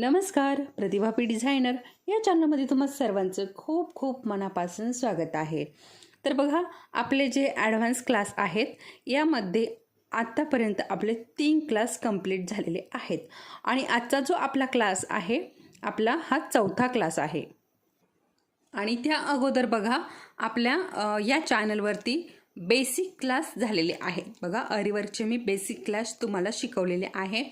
नमस्कार प्रतिभापी डिझायनर. या चॅनलमध्ये तुम्हा सर्वांचं खूप खूप मनापासून स्वागत आहे. तर बघा आपले जे ॲडव्हान्स क्लास आहेत यामध्ये आत्तापर्यंत आपले तीन क्लास कंप्लीट झालेले आहेत. आणि आजचा जो आपला क्लास आहे आपला हा चौथा क्लास आहे. आणि त्या अगोदर बघा आपल्या या चॅनलवरती बेसिक क्लास झालेले आहेत. बघा अरिवर्कचे मी बेसिक क्लास तुम्हाला शिकवलेले आहे.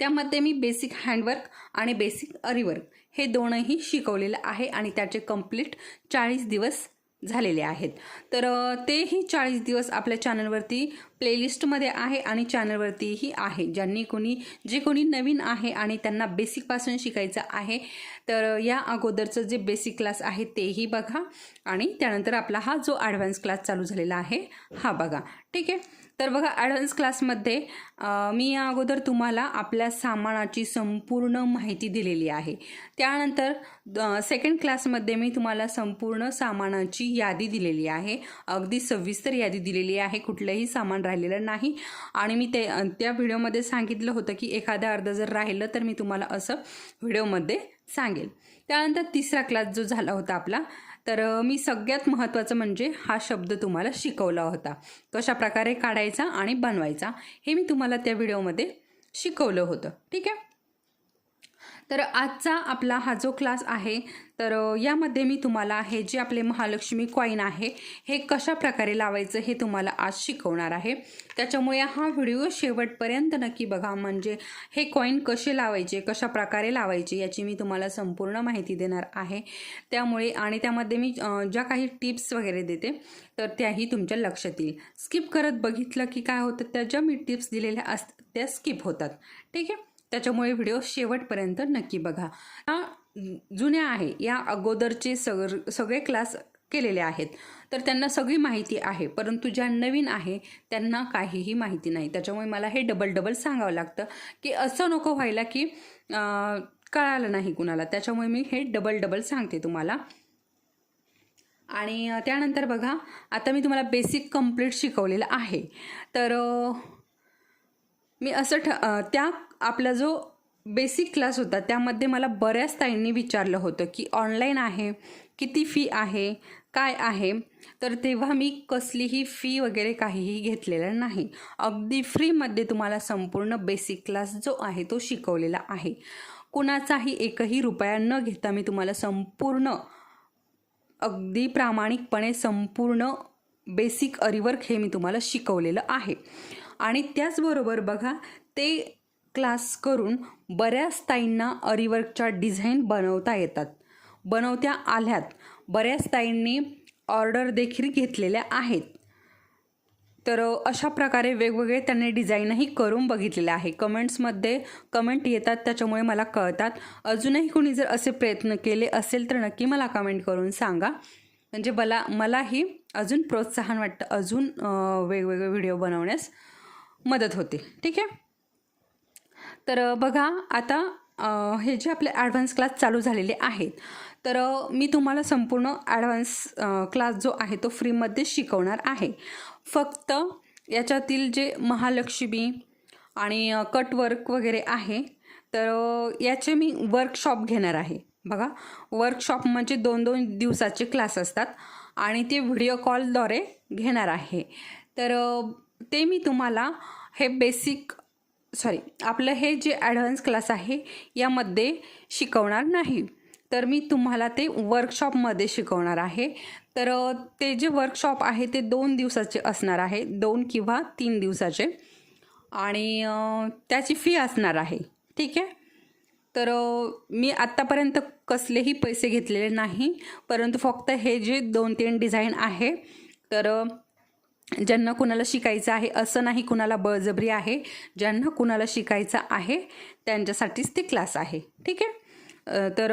त्यामध्ये मी बेसिक हँडवर्क आणि बेसिक अरिवर्क हे दोनही शिकवलेलं आहे आणि त्याचे कंप्लीट चाळीस दिवस झालेले आहेत. तर तेही चाळीस दिवस आपल्या चॅनलवरती प्लेलिस्टमध्ये आहे आणि चॅनलवरतीही आहे. ज्यांनी कोणी जे कोणी नवीन आहे आणि त्यांना बेसिकपासून शिकायचं आहे तर या अगोदरचं जे बेसिक क्लास आहे तेही बघा आणि त्यानंतर आपला हा जो ॲडव्हान्स क्लास चालू झालेला आहे हा बघा. ठीक आहे? तर बघा ॲडव्हान्स क्लासमध्ये मी या अगोदर तुम्हाला आपल्या सामानाची संपूर्ण माहिती दिलेली आहे. त्यानंतर सेकंड क्लासमध्ये मी तुम्हाला संपूर्ण सामानाची यादी दिलेली आहे. अगदी सविस्तर यादी दिलेली आहे. कुठलंही सामान राहिलेलं नाही. आणि मी ते त्या व्हिडिओमध्ये सांगितलं होतं की एखादा अर्ध जर राहिलं तर मी तुम्हाला असं व्हिडिओमध्ये सांगेल. त्यानंतर तिसरा क्लास जो झाला होता आपला तर मी सगळ्यात महत्त्वाचं म्हणजे हा शब्द तुम्हाला शिकवला होता. कशा प्रकारे काढायचा आणि बनवायचा हे मी तुम्हाला त्या व्हिडिओमध्ये शिकवलं होतं. ठीक आहे? तर आजचा आपला हा जो क्लास आहे तर यामध्ये मी तुम्हाला हे जे आपले महालक्ष्मी कॉईन आहे हे कशा प्रकारे लावायचं हे तुम्हाला आज शिकवणार आहे. त्याच्यामुळे हा व्हिडिओ शेवटपर्यंत नक्की बघा म्हणजे हे कॉईन कसे लावायचे कशा प्रकारे लावायचे याची मी तुम्हाला संपूर्ण माहिती देणार आहे. त्यामुळे आणि त्यामध्ये मी ज्या काही टिप्स वगैरे देते तर त्याही तुमच्या लक्षात येईल. स्किप करत बघितलं की काय होतं त्या ज्या मी टिप्स दिलेल्या असतात त्या स्किप होतात. ठीक आहे? त्याच्यामुळे व्हिडिओ शेवटपर्यंत नक्की बघा. जुन्या आहे या अगोदरचे सग सगळे क्लास केलेले आहेत. तर त्यांना सगळी माहिती आहे परंतु ज्या नवीन आहे त्यांना काहीही माहिती नाही. त्याच्यामुळे मला हे डबल डबल सांगावं लागतं की असं नको व्हायला की कळालं नाही कुणाला. त्याच्यामुळे मी हे डबल डबल सांगते तुम्हाला. आणि त्यानंतर बघा आता मी तुम्हाला बेसिक कंप्लीट शिकवलेलं आहे. तर मी असं ठ त्या आपला जो बेसिक क्लास होता त्यामध्ये मला बऱ्याच ताईंनी विचारलं होतं की ऑनलाईन आहे किती फी आहे काय आहे? तर तेव्हा मी कसलीही फी वगैरे काहीही घेतलेलं नाही. अगदी फ्रीमध्ये तुम्हाला संपूर्ण बेसिक क्लास जो आहे तो शिकवलेला आहे. कुणाचाही एकही रुपया न घेता मी तुम्हाला संपूर्ण अगदी प्रामाणिकपणे संपूर्ण बेसिक अरिवर्क हे मी तुम्हाला शिकवलेलं आहे. आणि त्याचबरोबर बघा ते क्लास करून बऱ्याच ताईंना अरिवर्कच्या डिझाईन बनवता येतात. बनवत्या आल्यात. बऱ्याच ताईंनी ऑर्डर देखील घेतलेल्या आहेत. तर अशा प्रकारे वेगवेगळे त्यांनी डिझाईनही करून बघितलेले आहे. कमेंट्समध्ये कमेंट येतात त्याच्यामुळे मला कळतात. अजूनही कोणी जर असे प्रयत्न केले असेल तर नक्की मला कमेंट करून सांगा. म्हणजे मला मलाही अजून प्रोत्साहन वाटतं अजून वेगवेगळे व्हिडिओ बनवण्यास मदत होते. ठीक आहे? तर बघा आता हे जे आपले ॲडव्हान्स क्लास चालू झालेले आहेत तर मी तुम्हाला संपूर्ण ॲडव्हान्स क्लास जो आहे तो फ्रीमध्ये शिकवणार आहे. फक्त याच्यातील जे महालक्ष्मी आणि कटवर्क वगैरे आहे तर याचे मी वर्कशॉप घेणार आहे. बघा वर्कशॉप म्हणजे दोन दोन दिवसाचे क्लास असतात आणि ते व्हिडिओ कॉलद्वारे घेणार आहे. तर ते मी तुम्हाला हे बेसिक सॉरी आपलं हे जे ॲडव्हान्स क्लास आहे यामध्ये शिकवणार नाही. तर मी तुम्हाला ते वर्कशॉपमध्ये शिकवणार आहे. तर ते जे वर्कशॉप आहे ते दोन दिवसाचे असणार आहे. दोन किंवा तीन दिवसाचे. आणि त्याची फी असणार आहे. ठीक आहे? तर मी आत्तापर्यंत कसलेही पैसे घेतलेले नाही. परंतु फक्त हे जे दोन तीन डिझाईन आहे तर ज्यांना कुणाला शिकायचं आहे असं नाही कुणाला बळजबरी आहे ज्यांना कुणाला शिकायचं आहे त्यांच्यासाठीच ते क्लास आहे. ठीक आहे? तर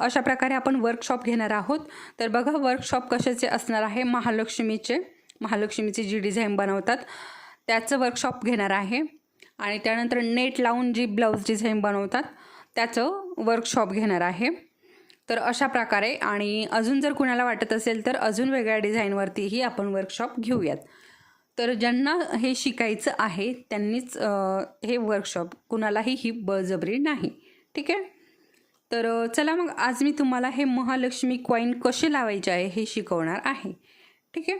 अशा प्रकारे आपण वर्कशॉप घेणार आहोत. तर बघा वर्कशॉप कशाचे असणार आहे? महालक्ष्मीचे. महालक्ष्मीची जी डिझाईन बनवतात त्याचं वर्कशॉप घेणार आहे. आणि त्यानंतर नेट लावून जी ब्लाऊज डिझाईन बनवतात त्याचं वर्कशॉप घेणार आहे. तर अशा प्रकारे आणि अजून जर कुणाला वाटत असेल तर अजून वेगळ्या डिझाईनवरतीही आपण वर्कशॉप घेऊयात. तर ज्यांना हे शिकायचं आहे त्यांनीच हे वर्कशॉप कुणालाही ही बळजबरी नाही. ठीक आहे? तर चला मग आज मी तुम्हाला हे महालक्ष्मी कॉईन कसे लावायचे आहे हे शिकवणार आहे. ठीक आहे?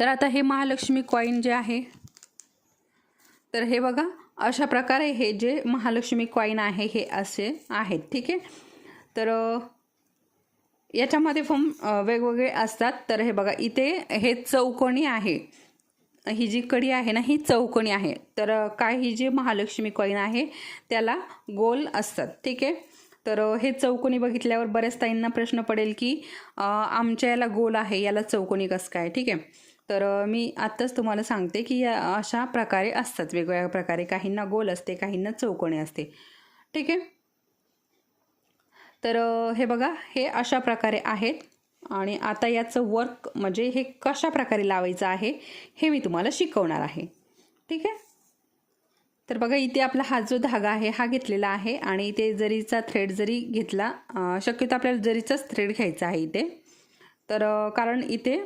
तर आता हे महालक्ष्मी कॉईन जे आहे तर हे बघा अशा प्रकारे हे जे महालक्ष्मी कॉईन आहे हे असे आहेत. ठीक आहे? तर याच्यामध्ये फॉर्म वेगवेगळे असतात. तर हे बघा इथे हे चौकोनी आहे. ही जी कडी आहे ना ही चौकोनी आहे. तर काही काय ही जी महालक्ष्मी कॉईन आहे त्याला गोल असतात. ठीक आहे? तर हे चौकोनी बघितल्यावर बऱ्याच ताईंना प्रश्न पडेल की आमच्या याला गोल आहे याला चौकोनी कसं काय? ठीक आहे? तर मी आत्ताच तुम्हाला सांगते की या अशा प्रकारे असतात. वेगवेगळ्या प्रकारे. काहींना गोल असते काहींना चौकोनी असते. ठीक आहे? तर हे बघा हे अशा प्रकारे आहेत. आणि आता याचं वर्क म्हणजे हे कशा प्रकारे लावायचं आहे हे मी तुम्हाला शिकवणार आहे. ठीक आहे? तर बघा इथे आपला हा जो धागा आहे हा घेतलेला आहे. आणि इथे जरीचा थ्रेड जरी घेतला शक्यतो आपल्याला जरीचाच थ्रेड घ्यायचा आहे इथे. तर कारण इथे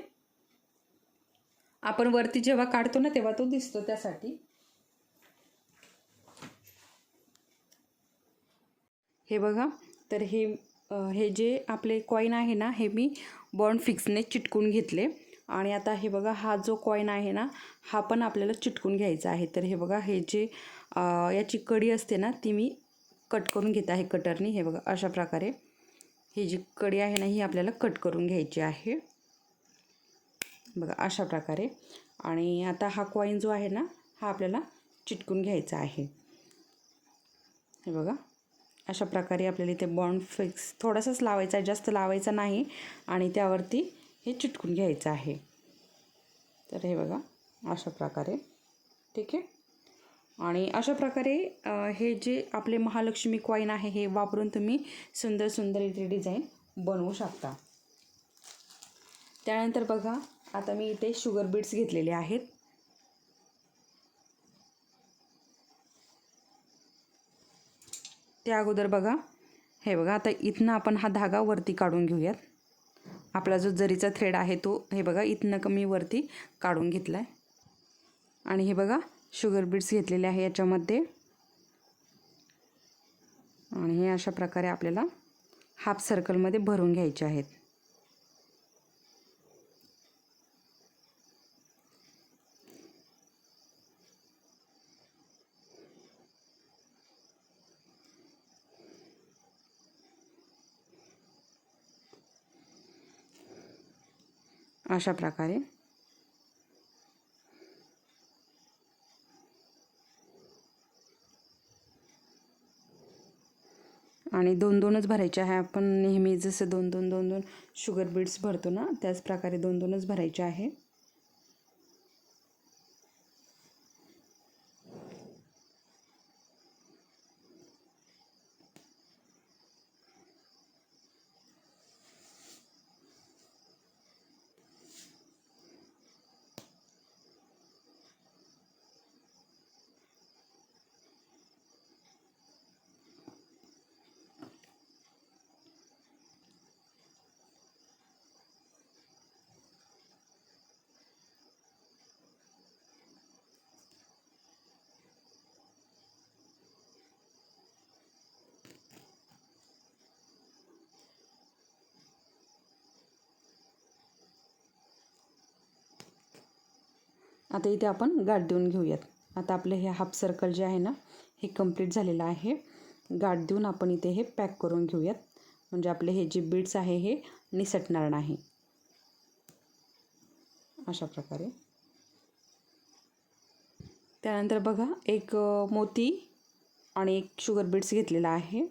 आपण वरती जेव्हा काढतो ना तेव्हा तो दिसतो त्यासाठी. हे बघा तर हे हे जे आपले कॉईन आहे ना हे मी बॉन्ड फिक्सने चिटकून घेतले. आणि आता हे बघा हा जो कॉईन आहे ना हा पण आपल्याला चिटकून घ्यायचा आहे. तर हे बघा हे जे याची कडी असते ना ती मी कट करून घेत आहे कटरनी हे बघा अशा प्रकारे ही जी कडी आहे ना ही आपल्याला कट करून घ्यायची आहे. बघा अशा प्रकारे. आणि आता हा कॉईन जो आहे ना हा आपल्याला चिटकून घ्यायचा आहे. हे बघा. अशा प्रकारे आपल्याला इथे बॉन्ड फिक्स थोडासाच लावायचा आहे जास्त लावायचा नाही. आणि त्यावरती हे चिटकून घ्यायचं आहे. तर हे बघा अशा प्रकारे. ठीक आहे? आणि अशा प्रकारे हे जे आपले महालक्ष्मी कॉईन आहे हे वापरून तुम्ही सुंदर सुंदर इथे डिझाईन बनवू शकता. त्यानंतर बघा आता मी इथे शुगर बीट्स घेतलेले आहेत. त्या अगोदर बघा. हे बघा आता इथनं आपण हा धागा वरती काढून घेऊयात. आपला जो जरीचा थ्रेड आहे तो हे बघा इथनं कमी वरती काढून घेतला आहे आणि हे बघा शुगर बीट्स घेतलेले आहे याच्यामध्ये. आणि हे अशा प्रकारे आपल्याला हाफ सर्कलमध्ये भरून घ्यायचे आहेत. अशा प्रकारे. आणि दोन दोनच भरायचे आहे. आपण नेहमी जसं दोन दोन दोन दोन शुगर बीड्स भरतो ना त्याच प्रकारे दोन दोनच भरायचे आहे. आता इथे आपण गाठ देऊन घेऊयात. आता आपलं हे हाफ सर्कल जे आहे ना हे कंप्लीट झालेलं आहे. गाठ देऊन आपण इथे हे पॅक करून घेऊयात. म्हणजे आपले हे जे बीड्स आहे हे निसटणार नाही. अशा प्रकारे. त्यानंतर बघा एक मोती आणि एक शुगर बीड्स घेतलेला आहे.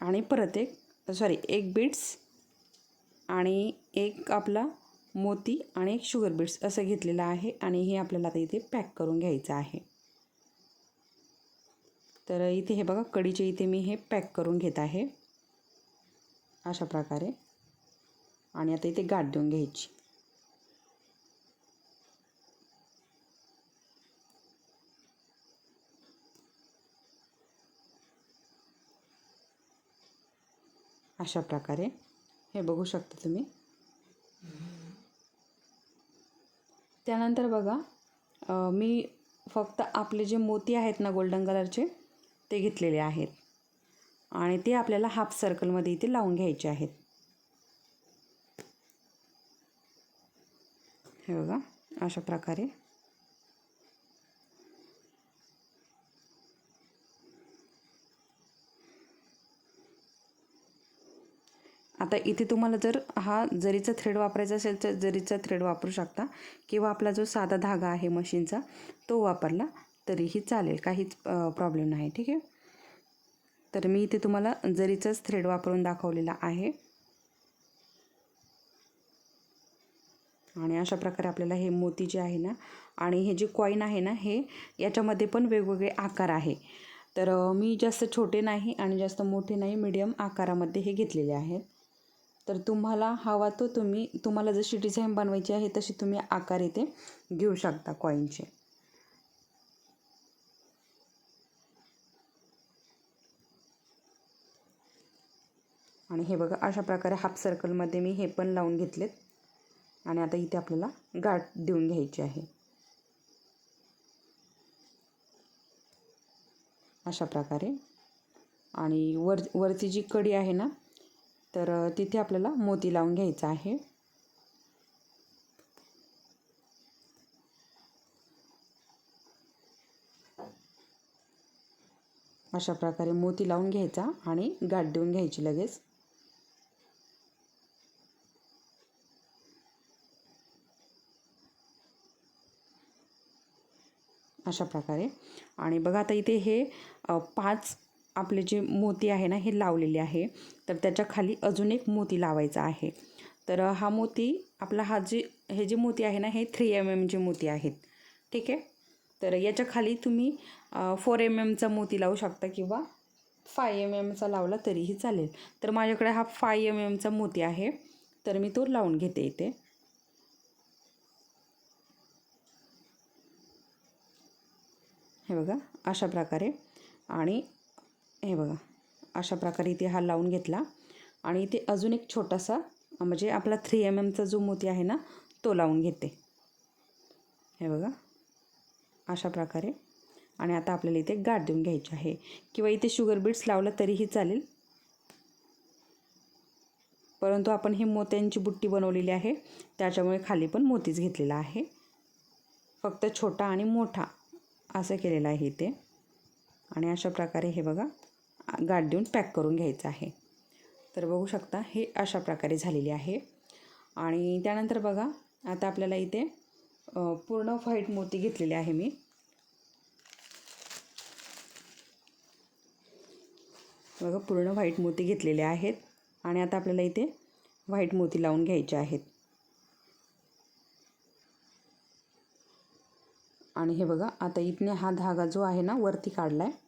आणि परत एक सॉरी एक बीड्स आणि एक आपला मोती आणि एक शुगर बीट्स असं घेतलेलं आहे आणि हे आपल्याला आता इथे पॅक करून घ्यायचं आहे. तर इथे हे बघा कडीचे इथे मी हे पॅक करून घेत आहे. अशा प्रकारे. आणि आता इथे गाठ देऊन घ्यायची. अशा प्रकारे. हे बघू शकता तुम्ही. त्यानंतर बघा मी फक्त आपले जे मोती आहेत ना गोल्डन कलरचे ते घेतलेले आहेत. आणि ते आपल्याला हाफ सर्कलमध्ये इथे लावून घ्यायचे आहेत. हे बघा अशा प्रकारे. आता इथे तुम्हाला जर हा जरीचा थ्रेड वापरायचा असेल तर जरीचा थ्रेड वापरू शकता. किंवा आपला जो साधा धागा आहे मशीनचा तो वापरला तरीही चालेल. काहीच प्रॉब्लेम नाही ठीक आहे? तर मी इथे तुम्हाला जरीचाच थ्रेड वापरून दाखवलेला आहे. आणि अशा प्रकारे आपल्याला हे मोती जे आहे ना आणि हे जे कॉईन आहे ना हे याच्यामध्ये पण वेगवेगळे आकार आहे. तर मी जास्त छोटे नाही आणि जास्त मोठे नाही मीडियम आकारामध्ये हे घेतलेले आहेत. तर तुम्हाला हवा तो तुम्ही तुम्हाला जशी डिझाईन बनवायची आहे तशी तुम्ही आकार इथे घेऊ शकता कॉईनचे आणि हे बघा अशा प्रकारे हाफ सर्कलमध्ये मी हे पण लावून घेतलेत. आणि आता इथे आपल्याला गाठ देऊन घ्यायची आहे. अशा प्रकारे. आणि वर वरची जी कडी आहे ना तर तिथे आपल्याला मोती लावून घ्यायचा आहे. अशा प्रकारे मोती लावून घ्यायचा आणि गाठ देऊन घ्यायची लगेच. अशा प्रकारे. आणि बघा आता इथे हे पाच आपले जे मोती आहे ना हे लावलेले आहे. तर त्याच्याखाली अजून एक मोती लावायचा आहे. तर हा मोती आपला हा जे हे जे मोती आहे ना हे थ्री एम एमचे मोती आहेत. ठीक आहे? तर याच्या खाली तुम्ही फोर एम एमचा मोती लावू शकता किंवा फाय एम एमचा लावला तरीही चालेल. तर माझ्याकडे हा फाय एम एमचा मोती आहे. तर मी तो लावून घेते इथे. हे बघा अशा प्रकारे. आणि हे बघा अशा प्रकारे इथे हा लावून घेतला. आणि इथे अजून एक छोटासा म्हणजे आपला थ्री एम एमचा जो मोती आहे ना तो लावून घेते. हे बघा अशा प्रकारे. आणि आता आपल्याला इथे गाठ देऊन घ्यायची आहे. किंवा इथे शुगर बीट्स लावलं तरीही चालेल. परंतु आपण ही मोत्यांची बुट्टी बनवलेली आहे. त्याच्यामुळे खाली पण मोतीच घेतलेला आहे. फक्त छोटा आणि मोठा असं केलेलं आहे इथे. आणि अशा प्रकारे हे बघा गाठ देऊन पॅक करून घ्यायचं आहे. तर बघू शकता हे अशा प्रकारे झालेली आहे. आणि त्यानंतर बघा आता आपल्याला इथे पूर्ण व्हाईट मोती घेतलेले आहे मी. बघा पूर्ण व्हाईट मोती घेतलेले आहेत. आणि आता आपल्याला इथे व्हाईट मोती लावून घ्यायचे आहेत. आणि हे बघा आता इथने हा धागा जो आहे ना वरती काढला आहे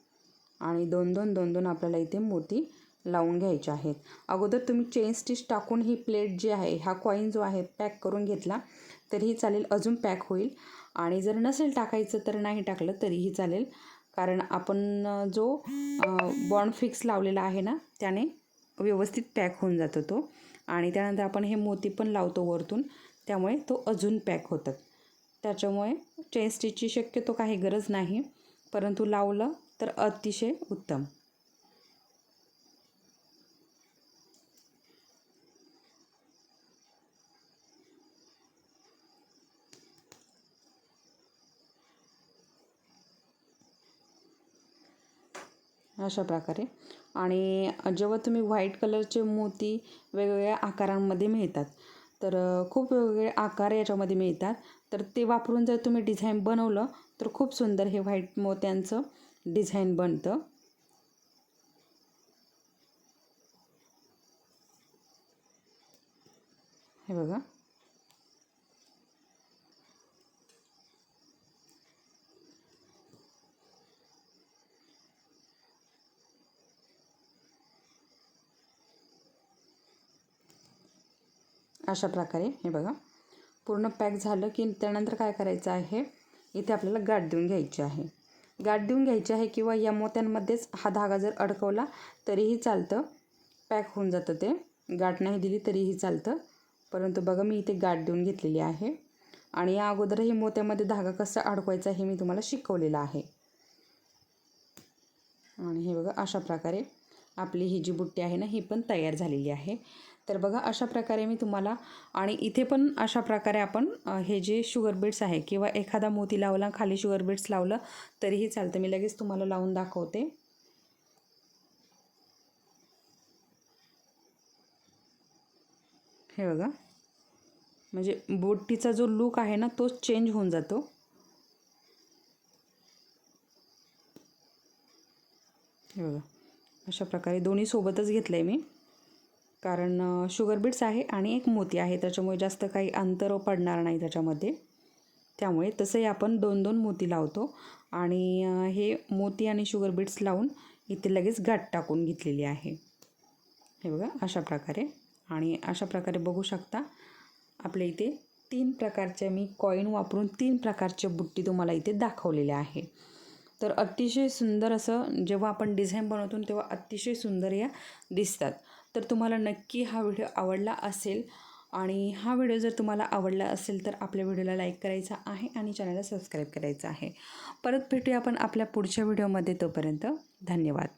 आणि दोन दोन दोन दोन आपल्याला इथे मोती लावून घ्यायचे आहेत. अगोदर तुम्ही चेन स्टिच टाकून ही प्लेट जी आहे हा कॉईन जो आहे पॅक करून घेतला तरीही चालेल अजून पॅक होईल. आणि जर नसेल टाकायचं तर नाही टाकलं तरीही चालेल. कारण आपण जो बॉन्ड फिक्स लावलेला आहे ना त्याने व्यवस्थित पॅक होऊन जातो तो. आणि त्यानंतर आपण हे मोती पण लावतो वरतून त्यामुळे तो अजून पॅक होतात. त्याच्यामुळे चेन स्टिचची शक्यतो काही गरज नाही. परंतु लावलं तर अतिशय उत्तम. अशा प्रकारे. आणि जेव्हा तुम्ही व्हाईट कलरचे मोती वेगवेगळ्या आकारांमध्ये मिळतात तर खूप वेगवेगळे आकार याच्यामध्ये मिळतात. तर ते वापरून जर तुम्ही डिझाईन बनवलं तर खूप सुंदर हे व्हाईट मोत्यांचं डिझाईन बनतं. हे बघा. अशा प्रकारे हे बघा. पूर्ण पॅक झालं की त्यानंतर काय करायचं आहे? इथे आपल्याला गाठ देऊन घ्यायची आहे. गाठ देऊन घ्यायची आहे किंवा या मोत्यांमध्येच हा धागा जर अडकवला तरीही चालतं. पॅक होऊन जातं ते. गाठ नाही दिली तरीही चालतं. परंतु बघा मी इथे गाठ देऊन घेतलेली आहे. आणि या अगोदरही मोत्यामध्ये धागा कसा अडकवायचा हे मी तुम्हाला शिकवलेलं आहे. आणि हे बघा अशा प्रकारे आपली ही जी बुट्टी आहे ना ही पण तयार झालेली आहे. तर बघा अशा प्रकारे मी तुम्हाला आणि इथे पण अशा प्रकारे आपण हे जे शुगर बीट्स आहे किंवा एखादा मोती लावला खाली शुगर बीट्स लावलं तरीही चालतं. मी लगेच तुम्हाला लावून दाखवते. हे बघा म्हणजे बोटीचा जो लूक आहे ना तोच चेंज होऊन जातो. हे बघा अशा प्रकारे दोन्ही सोबतच घेतलं आहे मी. कारण शुगर बीट्स आहे आणि एक मोती आहे. त्याच्यामुळे जास्त काही अंतर पडणार नाही त्याच्यामध्ये. त्यामुळे तसंही आपण दोन दोन मोती लावतो. आणि हे मोती आणि शुगर बीट्स लावून इथे लगेच गाठ टाकून घेतलेली आहे. हे बघा अशा प्रकारे. आणि अशा प्रकारे बघू शकता आपल्या इथे तीन प्रकारच्या मी कॉईन वापरून तीन प्रकारच्या बुट्टी तुम्हाला इथे दाखवलेल्या आहे. तर अतिशय सुंदर असं जेव्हा आपण डिझाईन बनवतो तेव्हा अतिशय सुंदर या दिसतात. तर तुम्हाला नक्की हा व्हिडिओ आवडला असेल. आणि हा व्हिडिओ जर तुम्हाला आवडला असेल तर आपल्या व्हिडिओला लाईक करायचा आहे आणि चॅनलला सबस्क्राईब करायचं आहे. परत भेटूया आपण आपल्या पुढच्या व्हिडिओमध्ये तोपर्यंत धन्यवाद.